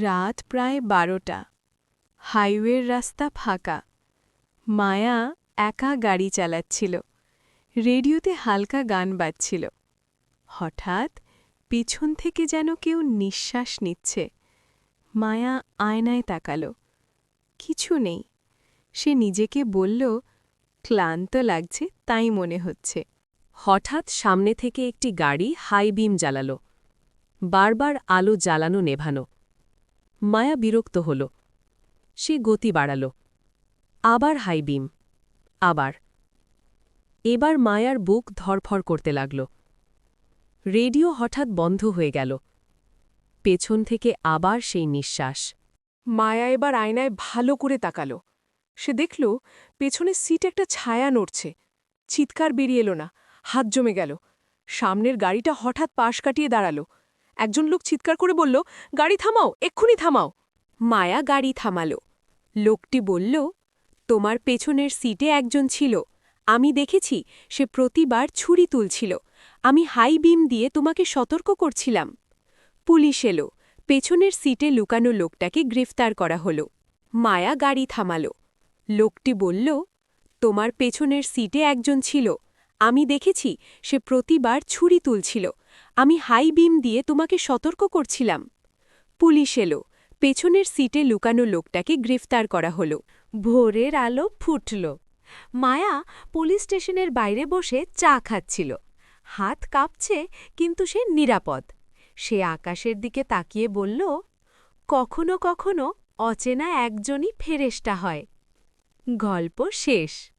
রাত প্রায় বারোটা। হাইওয়ের রাস্তা ফাঁকা। মায়া একা গাড়ি চালাচ্ছিল। রেডিওতে হালকা গান বাজছিল। হঠাৎ পিছন থেকে যেন কেউ নিঃশ্বাস নিচ্ছে। মায়া আয়নায় তাকাল। কিছু নেই। সে নিজেকে বলল, ক্লান্ত লাগছে, তাই মনে হচ্ছে। হঠাৎ সামনে থেকে একটি গাড়ি হাই বিম জ্বালাল। বারবার আলো জ্বালানো নেভানো। মায়া বিরক্ত হল। সে গতি বাড়াল। আবার হাই বিম। আবার। এবার মায়ার বুক ধরফর করতে লাগল। রেডিও হঠাৎ বন্ধ হয়ে গেল। পেছন থেকে আবার সেই নিঃশ্বাস। মায়া এবার আয়নায় ভালো করে তাকাল। সে দেখল পেছনের সিট একটা ছায়া নড়ছে। চিৎকার বেরিয়ে এলো না। হাত জমে গেল। সামনের গাড়িটা হঠাৎ পাশ কাটিয়ে দাঁড়াল। একজন লোক চিৎকার করে বলল, গাড়ি থামাও, এক্ষুনি থামাও। মায়া গাড়ি থামাল। লোকটি বলল, তোমার পেছনের সিটে একজন ছিল। আমি দেখেছি, সে প্রতিবার ছুরি তুলছিল। আমি হাই বিম দিয়ে তোমাকে সতর্ক করছিলাম। পুলিশ এলো। পেছনের সিটে লুকানো লোকটাকে গ্রেফতার করা হল। মায়া গাড়ি থামাল। লোকটি বলল, তোমার পেছনের সিটে একজন ছিল। আমি দেখেছি সে প্রতিবার ছুরি তুলছিল। আমি হাই বিম দিয়ে তোমাকে সতর্ক করছিলাম। পুলিশ এলো। পেছনের সিটে লুকানো লোকটাকে গ্রেফতার করা হল। ভোরের আলো ফুটল। মায়া পুলিশ স্টেশনের বাইরে বসে চা খাচ্ছিল। হাত কাঁপছে, কিন্তু সে নিরাপদ। সে আকাশের দিকে তাকিয়ে বলল, কখনো কখনো অচেনা একজনই ফেরেস্টা হয়। গল্প শেষ।